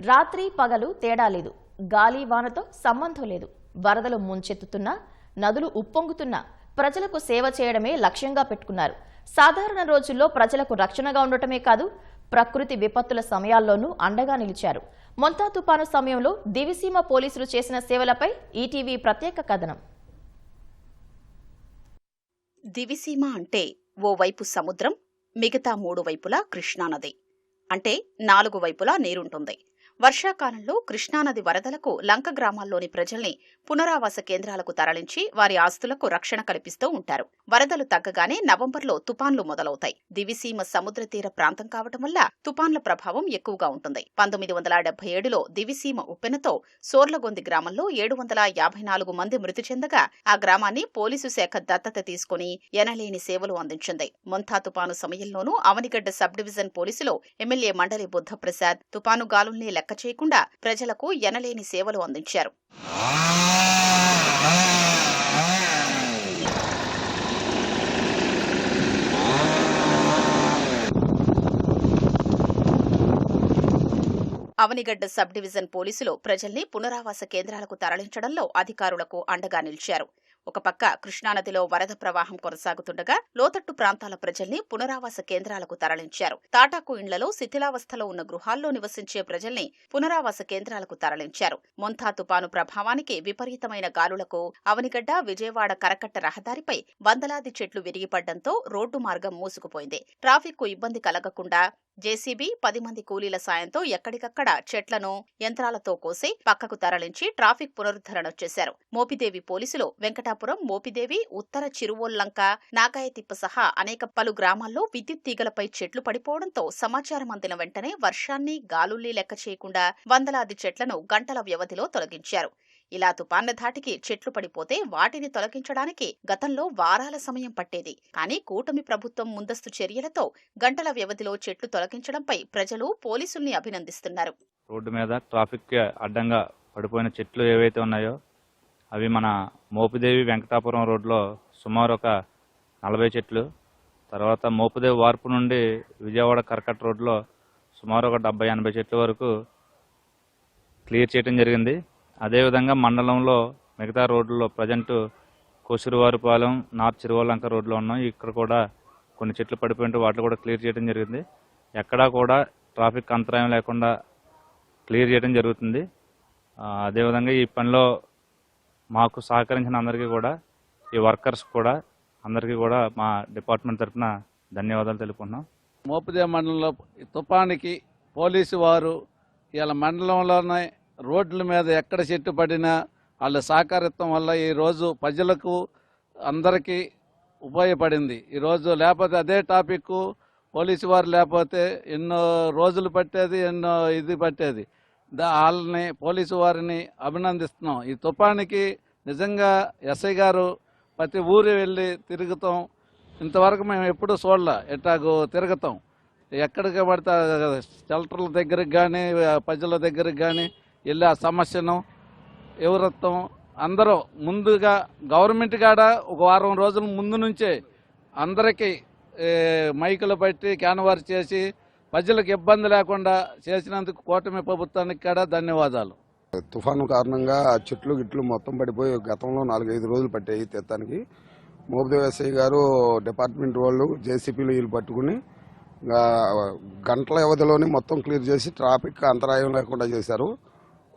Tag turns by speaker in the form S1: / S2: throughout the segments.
S1: రాత్రి పగలు తేడా లేదు. గాలి వానతో సంబంధం లేదు. వరదలు ముంచెత్తుతున్నా నదులు ఉప్పొంగుతున్నా ప్రజలకు సేవ చేయడమే లక్ష్యంగా పెట్టుకున్నారు. సాధారణ రోజుల్లో ప్రజలకు రక్షణగా ఉండటమే కాదు ప్రకృతి విపత్తుల సమయాల్లోనూ అండగా నిలిచారు. మొంతా తుపాను సమయంలో దివిసీమ పోలీసులు చేసిన సేవలపై ఈటీవీ ప్రత్యేక కథనం.
S2: దివిసీమ అంటే ఓవైపు సముద్రం మిగతా మూడు వైపులా కృష్ణానది. అంటే నాలుగు వైపులా నీరుంటుంది. వర్షాకాలంలో కృష్ణానది వరదలకు లంక గ్రామాల్లోని ప్రజల్ని పునరావాస కేంద్రాలకు తరలించి వారి ఆస్తులకు రక్షణ కల్పిస్తూ ఉంటారు. వరదలు తగ్గగానే నవంబర్లో తుపాన్లు మొదలవుతాయి. దివిసీమ సముద్ర తీర ప్రాంతం కావటం వల్ల తుపాన్ల ప్రభావం ఎక్కువగా ఉంటుంది. పంతొమ్మిది వందల డెబ్బై ఏడులో దివిసీమ ఉప్పెనతో సోర్లగొంది గ్రామంలో ఏడు వందల యాభై నాలుగు మంది మృతి చెందగా ఆ గ్రామాన్ని పోలీసు శాఖ దత్తత తీసుకుని ఎనలేని సేవలు అందించింది. మొంతా తుపాను సమయంలోనూ అవనిగడ్డ సబ్ డివిజన్ పోలీసులో ఎమ్మెల్యే మండలి బుద్ధప్రసాద్ తుపాను గాలుల్ని లెక్క చేయకుండా ప్రజలకు ఎనలేని సేవలు అందించారు. అవనిగడ్డ సబ్ డివిజన్ పోలీసులు ప్రజల్ని పునరావాస కేంద్రాలకు తరలించడంలో అధికారులకు అండగా నిలిచారు. ఒక పక్క కృష్ణానదిలో వరద ప్రవాహం కొనసాగుతుండగా లోతట్టు ప్రాంతాల ప్రజల్ని పునరావాస కేంద్రాలకు తరలించారు. తాటాకు ఇండ్లలో శిథిలావస్థలో ఉన్న గృహాల్లో నివసించే ప్రజల్ని పునరావాస కేంద్రాలకు తరలించారు. మొంతా తుపాను ప్రభావానికి విపరీతమైన గాలులకు అవనిగడ్డ విజయవాడ కరకట్ట రహదారిపై వందలాది చెట్లు విరిగిపడ్డంతో రోడ్డు మార్గం మూసుకుపోయింది. ట్రాఫిక్కు ఇబ్బంది కలగకుండా జేసీబీ పది మంది కూలీల సాయంతో ఎక్కడికక్కడ చెట్లను యంత్రాలతో కోసి పక్కకు తరలించి ట్రాఫిక్ పునరుద్ధరణ చేశారు. మోపిదేవి పోలీసులు వెంకటాపురం మోపిదేవి ఉత్తర చిరువోల్లంక నాగాయతిప్ప సహా అనేక పలు గ్రామాల్లో విద్యుత్ తీగలపై చెట్లు పడిపోవడంతో సమాచారం అందిన వెంటనే వర్షాన్ని గాలుల్ని లెక్క చేయకుండా వందలాది చెట్లను గంటల వ్యవధిలో తొలగించారు. ఇలా తుపాన్ల ధాటికి చెట్లు పడిపోతే వాటిని తొలగించడానికి గతంలో వారాల సమయం పట్టేది. కానీ కూటమి ప్రభుత్వం ముందస్తు చర్యలతో గంటల వ్యవధిలో చెట్లు తొలగించడంపై ప్రజలు పోలీసుల్ని అభినందిస్తున్నారు.
S3: రోడ్డు మీద ట్రాఫిక్ అడ్డంగా పడిపోయిన చెట్లు ఏవైతే ఉన్నాయో అవి మన మోపిదేవి వెంకటాపురం రోడ్లో సుమారు ఒక నలభై చెట్లు తర్వాత మోపుదేవి వార్పు నుండి విజయవాడ కర్కట్ రోడ్లో సుమారు ఒక డెబ్బై ఎనభై చెట్ల వరకు క్లియర్ చేయడం జరిగింది. అదేవిధంగా మండలంలో మిగతా రోడ్లలో ప్రజెంట్ కోసిరివారిపాలెం నార్త్ చిరువలంక రోడ్లో ఉన్నాం. ఇక్కడ కూడా కొన్ని చెట్లు పడిపోయింటే వాటిని కూడా క్లియర్ చేయడం జరిగింది. ఎక్కడా కూడా ట్రాఫిక్ అంతరాయం లేకుండా క్లియర్ చేయడం జరుగుతుంది. అదేవిధంగా ఈ పనిలో మాకు సహకరించిన అందరికీ కూడా ఈ వర్కర్స్ కూడా అందరికీ కూడా మా డిపార్ట్మెంట్ తరఫున ధన్యవాదాలు తెలుపుకున్నాం
S4: మోపదే మండలంలో ఈ తుఫానికి పోలీసు వారు ఇలా మండలంలోనే రోడ్ల మీద ఎక్కడ చెట్టు పడినా వాళ్ళ సహకారిత్వం వల్ల ఈరోజు ప్రజలకు అందరికీ ఉపయోగపడింది. ఈరోజు లేకపోతే అదే టాపిక్ పోలీసు వారు లేకపోతే ఎన్నో రోజులు పట్టేది ఎన్నో ఇది పట్టేది. దా వాళ్ళని పోలీసు వారిని అభినందిస్తున్నాం. ఈ తుఫానికి నిజంగా ఎస్ఐ గారు ప్రతి ఊరు వెళ్ళి తిరుగుతాం. ఇంతవరకు మేము ఎప్పుడూ చూడలే ఎట్టాగు తిరుగుతాం. ఎక్కడికి పడితే షెల్టర్ల దగ్గరికి కానీ ప్రజల దగ్గరికి కానీ వెళ్ళి ఆ సమస్యను ఎవరత్వం అందరూ ముందుగా గవర్నమెంట్ కాడ ఒక వారం రోజుల ముందు నుంచే అందరికీ మైకులు పెట్టి క్యాన్వార్ చేసి ప్రజలకు ఇబ్బంది లేకుండా చేసినందుకు కూటమి ప్రభుత్వానికి కూడా ధన్యవాదాలు.
S5: తుఫాను కారణంగా చెట్లు గిట్లు మొత్తం పడిపోయి గతంలో నాలుగైదు రోజులు పట్టాయి తెత్తానికి మోపదేవ్ ఎస్ఐ గారు డిపార్ట్మెంట్ వాళ్ళు జేసీపీలు వీళ్ళు పట్టుకుని గంటల వ్యవధిలోనే మొత్తం క్లియర్ చేసి ట్రాఫిక్ అంతరాయం లేకుండా చేశారు.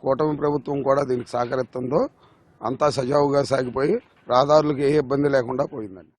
S5: కూటమి ప్రభుత్వం కూడా దీనికి సహకరిస్తుందో అంతా సజావుగా సాగిపోయి రహదారులకు ఏ ఇబ్బంది లేకుండా పోయిందండి.